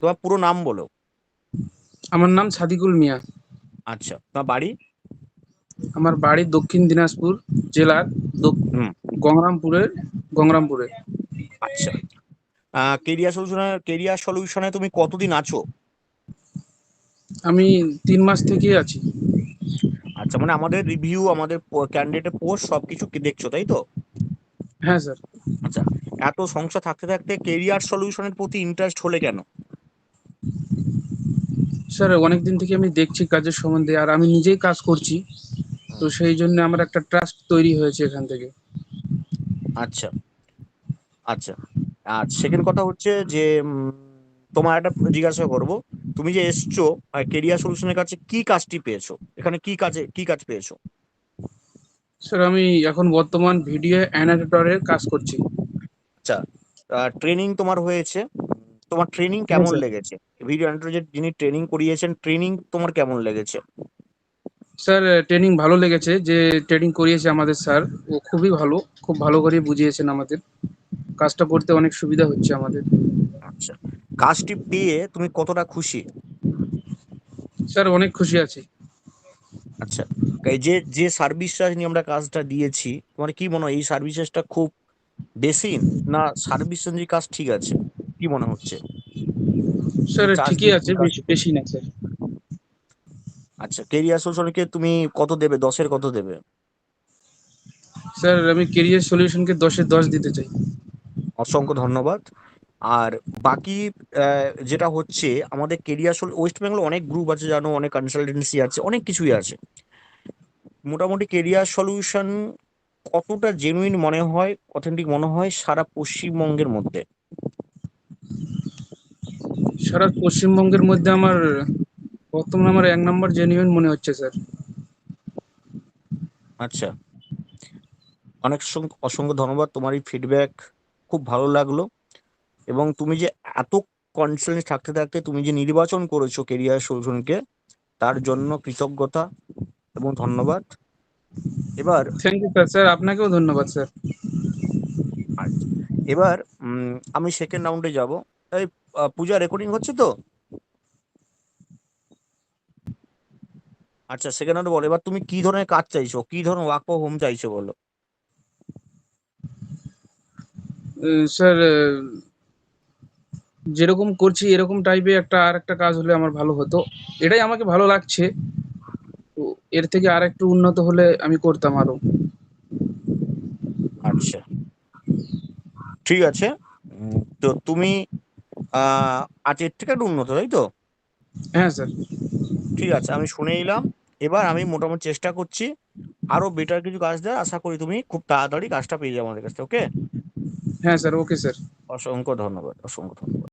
তোমার পুরো নাম বলো। আমার নাম সাদিকুল মিয়া। আচ্ছা তোমার বাড়ি? আমার বাড়ি দক্ষিণ দিনাজপুর জেলার গঙ্গারামপুরের গঙ্গারামপুরে আচ্ছা। কেরিয়ার সলিউশনে কেরিয়ার সলিউশনে তুমি কতদিন আছো? আমি তিন মাস থেকেই আছি। আচ্ছা মানে আমাদের রিভিউ আমাদের ক্যান্ডিডেটের পোস্ট সব কিছু কি দেখছ তাই তো? হ্যাঁ স্যার। আচ্ছা এত সংসার থাকতে থাকতে কেরিয়ার সলিউশনের প্রতি ইন্টারেস্ট হলে কেন? স্যার অনেকদিন থেকে আমি দেখছি কাজের সম্বন্ধে আর আমি নিজেই কাজ করছি। তো সেই জন্য আমার একটা ট্রাস্ট তৈরি হয়েছে এখান থেকে। আচ্ছা। আচ্ছা। আর সেকেন্ড কথা হচ্ছে যে তোমার একটা জিজ্ঞাসা করব তুমি যে এসছো কেরিয়ার সলিউশনের কাছে কি কাজটি পেয়েছ? এখানে কি কাজে কি কাজ পেয়েছ? স্যার আমি এখন বর্তমান ভিডিও অ্যানালিটরের কাজ করছি। আচ্ছা। ট্রেনিং তোমার হয়েছে। তোমার ট্রেনিং কেমন লেগেছে? ভিডিও যে যিনি ট্রেনিং করিয়েছেন ট্রেনিং তোমার কেমন লেগেছে? স্যার ট্রেনিং ভালো লেগেছে যে ট্রেনিং করিয়েছে আমাদের স্যার ও খুবই ভালো খুব ভালো করে বুঝিয়েছেন আমাদের। কাজটা করতে অনেক সুবিধা হচ্ছে আমাদের। আচ্ছা কাজটি পেয়ে তুমি কতটা খুশি? স্যার অনেক খুশি আছি। আচ্ছা যে যে সার্ভিসটা নিয়ে আমরা কাজটা দিয়েছি তোমার কি মনে হয় এই সার্ভিসেসটা খুব বেশি না সার্ভিস অনুযায়ী কাজ ঠিক আছে? কি মনে হচ্ছে? স্যার ঠিকই আছে বেশি বেশি না স্যার আচ্ছা কেরিয়ার সলিউশনকে তুমি কত দেবে? দশের কত দেবে? স্যার আমি কেরিয়ার সলিউশনকে দশে দশ দিতে চাই। অসংখ্য ধন্যবাদ। আর বাকি যেটা হচ্ছে আমাদের কেরিয়ার ওয়েস্ট বেঙ্গল অনেক গ্রুপ আছে জানো অনেক কনসালটেন্সি আছে অনেক কিছুই আছে। মোটামুটি কেরিয়ার সলিউশন কতটা জেনুইন মনে হয় অথেন্টিক মনে হয় সারা পশ্চিমবঙ্গের মধ্যে? সারা পশ্চিমবঙ্গের মধ্যে আমার বর্তমানে আমার এক নম্বর জেনুইন মনে হচ্ছে স্যার আচ্ছা। অনেক অসংখ্য ধন্যবাদ তোমার এই ফিডব্যাক খুব ভালো লাগল। এবং তুমি যে এত কনফিডেন্স থাকতে থাকতে তুমি যে নির্বাচন করেছ কেরিয়ার সলিউশনকে তার জন্য কৃতজ্ঞতা এবং ধন্যবাদ। এবার থ্যাংক ইউ স্যার স্যার আপনাকেও ধন্যবাদ স্যার এবার আমি সেকেন্ড রাউন্ডে যাব। এই পূজা রেকর্ডিং হচ্ছে তো? আচ্ছা সেকেন্ড রাউন্ডে বলো। এবার তুমি কি ধরনের কাজ চাইছো? কি ধরনের ওয়ার্ক ফ্রম হোম চাইছো বলো? স্যার যেরকম করছি এরকম টাইপের একটা আর একটা কাজ হলে আমার ভালো হতো। এটাই আমাকে ভালো লাগছে। তো এর থেকে আর একটু উন্নত হলে আমি করতাম আরও। আচ্ছা। ঠিক আছে। তো তুমি আচ্ছা থেকে একটু উন্নত তাই তো? হ্যাঁ স্যার। ঠিক আছে আমি শুনে নিলাম এবার আমি মোটামুটি চেষ্টা করছি আরও বেটার কিছু কাজ দেওয়ার। আশা করি তুমি খুব তাড়াতাড়ি কাজটা পেয়ে যাবে আমাদের কাছে ওকে? হ্যাঁ স্যার ওকে স্যার। অসংখ্য ধন্যবাদ অসংখ্য ধন্যবাদ।